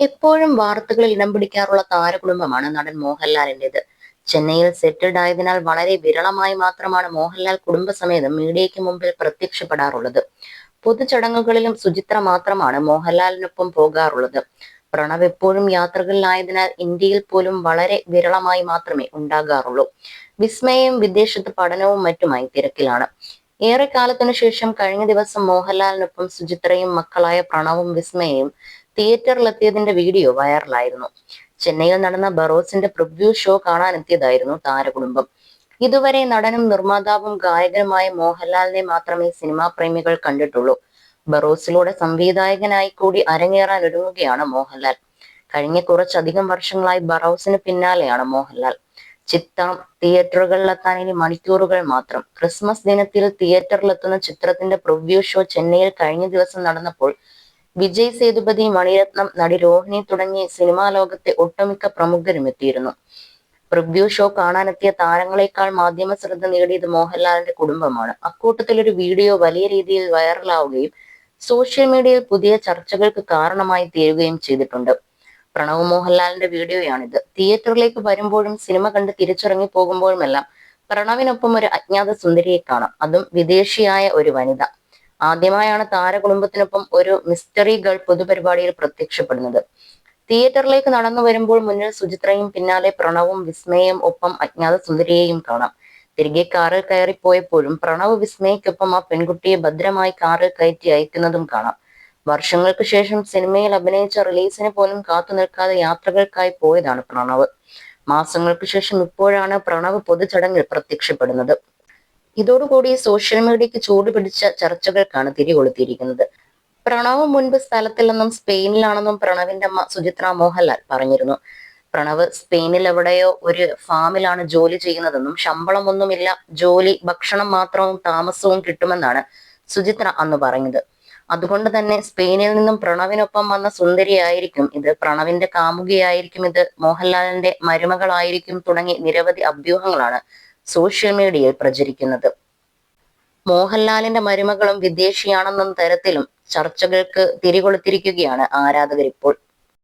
എപ്പോഴും വാർത്തകളിൽ ഇടം പിടിക്കാറുള്ള താരകുടുംബമാണ് നടൻ മോഹൻലാലിന്റെത് ചെന്നൈയിൽ സെറ്റിൽഡ് ആയതിനാൽ വളരെ വിരളമായി മാത്രമാണ് മോഹൻലാൽ കുടുംബസമേതം മീഡിയയ്ക്ക് മുമ്പിൽ പ്രത്യക്ഷപ്പെടാറുള്ളത്. പൊതുചടങ്ങുകളിലും സുചിത്ര മാത്രമാണ് മോഹൻലാലിനൊപ്പം പോകാറുള്ളത്. പ്രണവ് എപ്പോഴും യാത്രകളിലായതിനാൽ ഇന്ത്യയിൽ പോലും വളരെ വിരളമായി മാത്രമേ ഉണ്ടാകാറുള്ളൂ. വിസ്മയം വിദേശത്ത് പഠനവും മറ്റുമായി തിരക്കിലാണ്. ഏറെക്കാലത്തിനു ശേഷം കഴിഞ്ഞ ദിവസം മോഹൻലാലിനൊപ്പം സുചിത്രയും മക്കളായ പ്രണവും വിസ്മയയും തിയേറ്ററിലെത്തിയതിന്റെ വീഡിയോ വൈറലായിരുന്നു. ചെന്നൈയിൽ നടന്ന ബറോസിന്റെ പ്രിവ്യൂ ഷോ കാണാനെത്തിയതായിരുന്നു താരകുടുംബം. ഇതുവരെ നടനും നിർമ്മാതാവും ഗായകനുമായ മോഹൻലാലിനെ മാത്രമേ സിനിമാ പ്രേമികൾ കണ്ടിട്ടുള്ളൂ. ബറോസിലൂടെ സംവിധായകനായി കൂടി അരങ്ങേറാൻ ഒരുങ്ങുകയാണ് മോഹൻലാൽ. കഴിഞ്ഞ കുറച്ചധികം വർഷങ്ങളായി ബറോസിന് പിന്നാലെയാണ് മോഹൻലാൽ. ചിത്രം തിയേറ്ററുകളിലെത്താൻ ഇനി മണിക്കൂറുകൾ മാത്രം. ക്രിസ്മസ് ദിനത്തിൽ തിയേറ്ററിലെത്തുന്ന ചിത്രത്തിന്റെ പ്രിവ്യൂ ഷോ ചെന്നൈയിൽ കഴിഞ്ഞ ദിവസം നടന്നപ്പോൾ വിജയ് സേതുപതി മണിരത്നം നടി രോഹിണി തുടങ്ങി സിനിമാ ലോകത്തെ ഒട്ടുമിക്ക പ്രമുഖരും എത്തിയിരുന്നു. പ്രിവ്യൂ ഷോ കാണാനെത്തിയ താരങ്ങളെക്കാൾ മാധ്യമ ശ്രദ്ധ നേടിയത് മോഹൻലാലിന്റെ കുടുംബമാണ്. അക്കൂട്ടത്തിൽ ഒരു വീഡിയോ വലിയ രീതിയിൽ വൈറലാവുകയും സോഷ്യൽ മീഡിയയിൽ പുതിയ ചർച്ചകൾക്ക് കാരണമായി തീരുകയും ചെയ്തിട്ടുണ്ട്. പ്രണവ് മോഹൻലാലിന്റെ വീഡിയോയാണിത്. തിയേറ്ററിലേക്ക് വരുമ്പോഴും സിനിമ കണ്ട് തിരിച്ചിറങ്ങി പോകുമ്പോഴുമെല്ലാം പ്രണവിനൊപ്പം ഒരു അജ്ഞാത സുന്ദരിയെ കാണാം. അതും വിദേശിയായ ഒരു വനിത. ആദ്യമായാണ് താരകുടുംബത്തിനൊപ്പം ഒരു മിസ്റ്ററി ഗേൾ പൊതുപരിപാടിയിൽ പ്രത്യക്ഷപ്പെടുന്നത്. തിയേറ്ററിലേക്ക് നടന്നു വരുമ്പോൾ മുന്നിൽ സുചിത്രയും പിന്നാലെ പ്രണവും വിസ്മയും ഒപ്പം അജ്ഞാത സുന്ദരിയെയും കാണാം. തിരികെ കാറിൽ കയറിപ്പോയപ്പോഴും പ്രണവ് വിസ്മയ്ക്കൊപ്പം ആ പെൺകുട്ടിയെ ഭദ്രമായി കാറിൽ കയറ്റി അയക്കുന്നതും കാണാം. വർഷങ്ങൾക്ക് ശേഷം സിനിമയിൽ അഭിനയിച്ച റിലീസിന് പോലും കാത്തു നിൽക്കാതെ യാത്രകൾക്കായി പോയതാണ് പ്രണവ്. മാസങ്ങൾക്ക് ശേഷം ഇപ്പോഴാണ് പ്രണവ് പൊതുചടങ്ങിൽ പ്രത്യക്ഷപ്പെടുന്നത്. ഇതോടുകൂടി സോഷ്യൽ മീഡിയക്ക് ചൂട് പിടിച്ച ചർച്ചകൾക്കാണ് തിരികൊളുത്തിയിരിക്കുന്നത് പ്രണവ് മുൻപ് സ്ഥലത്തില്ലെന്നും സ്പെയിനിലാണെന്നും പ്രണവിന്റെ അമ്മ സുചിത്ര മോഹൻലാൽ പറഞ്ഞിരുന്നു. പ്രണവ് സ്പെയിനിൽ എവിടെയോ ഒരു ഫാമിലാണ് ജോലി ചെയ്യുന്നതെന്നും ശമ്പളമൊന്നുമില്ല ജോലി ഭക്ഷണം മാത്രവും താമസവും കിട്ടുമെന്നാണ് സുചിത്ര അന്ന് പറഞ്ഞത്. അതുകൊണ്ട് തന്നെ സ്പെയിനിൽ നിന്നും പ്രണവിനൊപ്പം വന്ന സുന്ദരിയായിരിക്കും ഇത് പ്രണവിന്റെ കാമുകിയായിരിക്കും ഇത് മോഹൻലാലിന്റെ മരുമകളായിരിക്കും തുടങ്ങി നിരവധി അഭ്യൂഹങ്ങളാണ് സോഷ്യൽ മീഡിയയിൽ പ്രചരിക്കുന്നത്. മോഹൻലാലിന്റെ മരുമകളും വിദേശിയാണെന്ന തരത്തിലും ചർച്ചകൾക്ക് തിരികൊളുത്തിരിക്കുകയാണ് ആരാധകരിപ്പോൾ